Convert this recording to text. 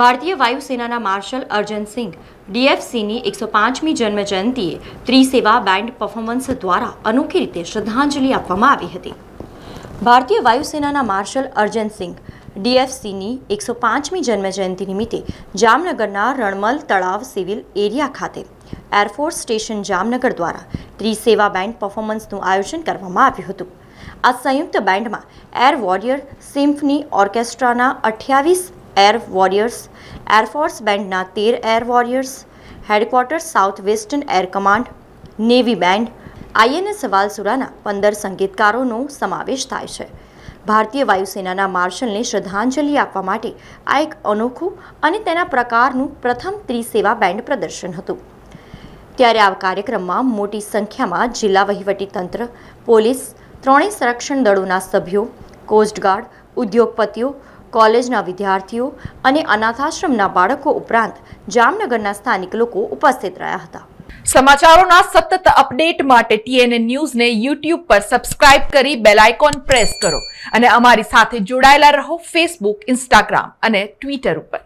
ભારતીય વાયુસેનાના માર્શલ અર્જન સિંઘ, ડીએફસીની એકસો પાંચમી જન્મજયંતિએ ત્રિસેવા બેન્ડ પરફોર્મન્સ દ્વારા અનોખી રીતે શ્રદ્ધાંજલિ આપવામાં આવી હતી. ભારતીય વાયુસેનાના માર્શલ અર્જન સિંઘ, ડીએફસીની એકસો પાંચમી જન્મજયંતિ નિમિત્તે જામનગરના રણમલ તળાવ સિવિલ એરિયા ખાતે એરફોર્સ સ્ટેશન જામનગર દ્વારા ત્રિસેવા બેન્ડ પરફોર્મન્સનું આયોજન કરવામાં આવ્યું હતું. આ સંયુક્ત બેન્ડમાં એર વોરિયર સિમ્ફની ઓર્કેસ્ટ્રાના અઠ્યાવીસ એર વોરિયર્સ એરફોર્સ બેન્ડના તેર air warriors headquarter south western air command navy band INS વાલસુરાના પંદર સંગીતકારોનો સમાવેશ થાય છે. ભારતીય વાયુસેનાના માર્શલને શ્રદ્ધાંજલિ આપવા માટે આ એક અનોખું અને તેના પ્રકારનું પ્રથમ ત્રિસેવા બેન્ડ પ્રદર્શન હતું. ત્યારે આ કાર્યક્રમમાં મોટી સંખ્યામાં જિલ્લા વહીવટીતંત્ર પોલીસ, ત્રણેય સંરક્ષણ દળોના સભ્યો કોસ્ટગાર્ડ ઉદ્યોગપતિઓ કોલેજના વિદ્યાર્થીઓ અને અનાથાશ્રમના બાળકો ઉપરાંત જામનગરના સ્થાનિક લોકો ઉપસ્થિત રહ્યા હતા. સમાચારોના સતત અપડેટ માટે ટીએનએ ન્યૂઝને યુટ્યુબ પર સબસ્ક્રાઇબ કરી બેલ આઇકોન પ્રેસ કરો અને અમારી સાથે જોડાયેલા રહો ફેસબુક, ઇન્સ્ટાગ્રામ અને ટ્વિટર ઉપર.